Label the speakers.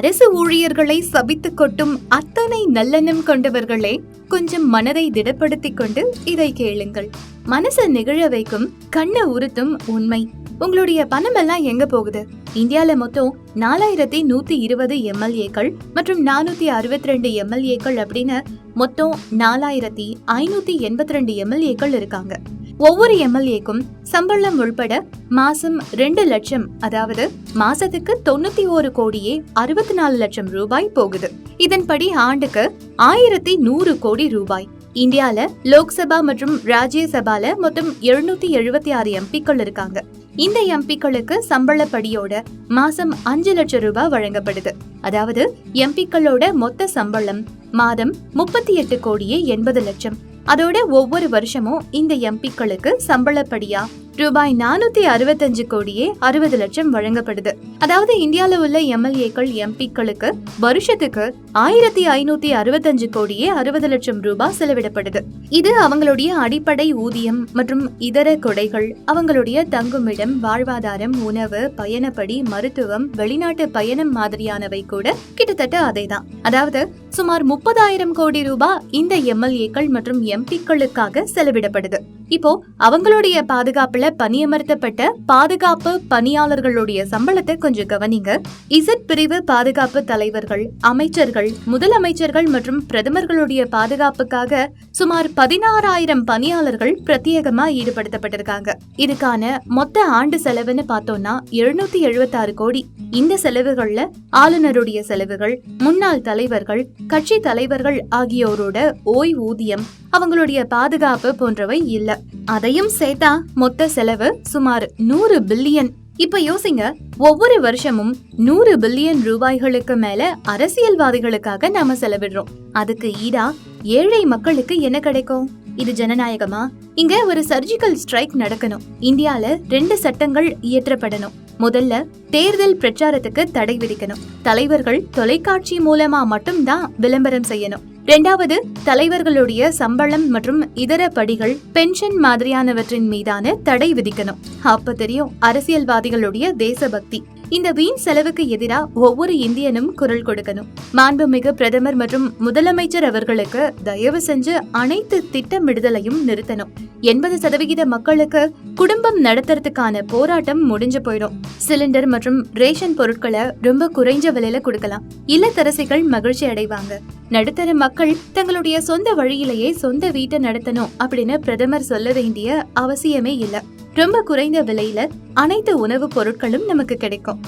Speaker 1: அரசு ஊழியர்களை சபித்து கொட்டும் அத்தனை நல்லெண்ணம் கொண்டவர்களே கொஞ்சம் மனதை திடப்படுத்திக் கொண்டு இதை கேளுங்கள். மனசை நிகழ வைக்கும் கண்ணை உறுத்தும் உண்மை. உங்களுடைய பணம் எல்லாம் எங்க போகுது? இந்தியால மொத்தம் நாலாயிரத்தி நூத்தி இருபது எம்எல்ஏக்கள் மற்றும் நானூத்தி அறுபத்தி ரெண்டு எம்எல்ஏக்கள் அப்படின்னு மொத்தம் நாலாயிரத்தி ஐநூத்தி எண்பத்தி ரெண்டு எம்எல்ஏக்கள் இருக்காங்க. ஒவ்வொரு எம்எல்ஏக்கும் சம்பளம் உள்பட மாசம் ரெண்டு லட்சம் அதாவது மாசத்துக்கு தொண்ணூத்தி ஒரு கோடியே அறுபத்தி நாலு லட்சம் ரூபாய் போகுது. இதன்படி ஆண்டுக்கு ஆயிரத்தி நூறு கோடி ரூபாய். இந்தியால லோக்சபா மற்றும் ராஜ்யசபால மொத்தம் எழுநூத்தி எழுபத்தி ஆறு எம்பிக்கள் இருக்காங்க. இந்த எம்பிக்களுக்கு சம்பளப்படியோட மாசம் அஞ்சு லட்சம் ரூபாய் வழங்கப்படுது. அதாவது எம்பிக்களோட மொத்த சம்பளம் மாதம் முப்பத்தி எட்டு கோடியே எண்பது லட்சம். அதோட ஒவ்வொரு வருஷமும் இந்த எம்பிக்களுக்கு சம்பளப்படியா? ரூபாய் நானூத்தி அறுபத்தஞ்சு கோடியே அறுபது லட்சம் வழங்கப்படுது. அதாவது இந்தியால உள்ள எம்எல்ஏக்கள் எம்பிக்களுக்கு வருஷத்துக்கு ஆயிரத்தி ஐநூத்தி அறுபத்தஞ்சு கோடியே அறுபது லட்சம் ரூபாய் செலவிடப்படுது. இது அவங்களுடைய அடிப்படை ஊதியம் மற்றும் இதர கொடைகள் அவங்களுடைய தங்குமிடம் வாழ்வாதாரம் உணவு பயணப்படி மருத்துவம் வெளிநாட்டு பயணம் மாதிரியானவை கூட கிட்டத்தட்ட அதேதான். அதாவது சுமார் முப்பதாயிரம் கோடி ரூபாய் இந்த எம்எல்ஏக்கள் மற்றும் எம்பிக்களுக்காக செலவிடப்படுது. இப்போ அவங்களுடைய பாதுகாப்புல பணியமர்த்தப்பட்ட பாதுகாப்பு பணியாளர்களுடைய சம்பளத்தை கொஞ்சம் கவனிங்க. இசட் பிரிவு பாதுகாப்பு தலைவர்கள் அமைச்சர்கள் முதலமைச்சர்கள் மற்றும் பிரதமர்களுடைய பாதுகாப்புக்காக சுமார் பதினாறாயிரம் பணியாளர்கள் பிரத்யேகமா ஈடுபடுத்தப்பட்டிருக்காங்க. இதுக்கான மொத்த ஆண்டு செலவுன்னு பார்த்தோம்னா எழுநூத்தி எழுபத்தாறு கோடி. இந்த செலவுகள்ல ஆளுநருடைய செலவுகள் முன்னாள் தலைவர்கள் கட்சி தலைவர்கள் ஆகியோரோட ஓய்வூதியம் அவங்களுடைய பாதுகாப்பு போன்றவை இல்ல. அதையும் சேர்த்தா மொத்த செலவு சுமார் நூறு பில்லியன். இப்ப யோசிங்க ஒவ்வொரு வருஷமும் நூறு பில்லியன் ரூபாய்களுக்கு மேல அரசியல்வாதிகளுக்காக நாம செலவிடுறோம். அதுக்கு ஈடா ஏழை மக்களுக்கு என்ன கிடைக்கும்? இது ஜனநாயகமா? இங்க ஒரு சர்ஜிக்கல் ஸ்ட்ரைக் நடக்கணும். இந்தியால ரெண்டு சட்டங்கள் இயற்றப்படணும். முதல்ல தேர்தல் பிரச்சாரத்துக்கு தடை விதிக்கணும். தலைவர்கள் தொலைக்காட்சி மூலமா மட்டும்தான் விளம்பரம் செய்யணும். ரெண்டாவது தலைவர்களுடைய சம்பளம் மற்றும் இதர படிகள் பென்ஷன் மாதிரியானவற்றின் மீதான தடை விதிக்கணும். அப்ப தெரியும் அரசியல்வாதிகளுடைய தேசபக்தி. இந்த வீண் செலவுக்கு எதிராக ஒவ்வொரு இந்தியனும் குரல் கொடுக்கணும். மாண்புமிகு பிரதமர் மற்றும் முதலமைச்சர் அவர்களுக்கு தயவு செஞ்சு அனைத்து திட்டமிடுதலையும் நிறுத்தணும். எண்பது சதவிகித மக்களுக்கு குடும்பம் நடத்துறதுக்கான போராட்டம் முடிஞ்சு போயிடும். சிலிண்டர் மற்றும் ரேஷன் பொருட்களை ரொம்ப குறைஞ்ச விலையில கொடுக்கலாம். இல்லத்தரசிகள் மகிழ்ச்சி அடைவாங்க. நடுத்தர மக்கள் தங்களுடைய சொந்த வழியிலேயே சொந்த வீட்டை நடத்தணும் அப்படின்னு பிரதமர் சொல்ல வேண்டிய அவசியமே இல்லை. ரொம்ப குறைந்த விலையில அனைத்து உணவுப் பொருட்களும் நமக்கு கிடைக்கும்.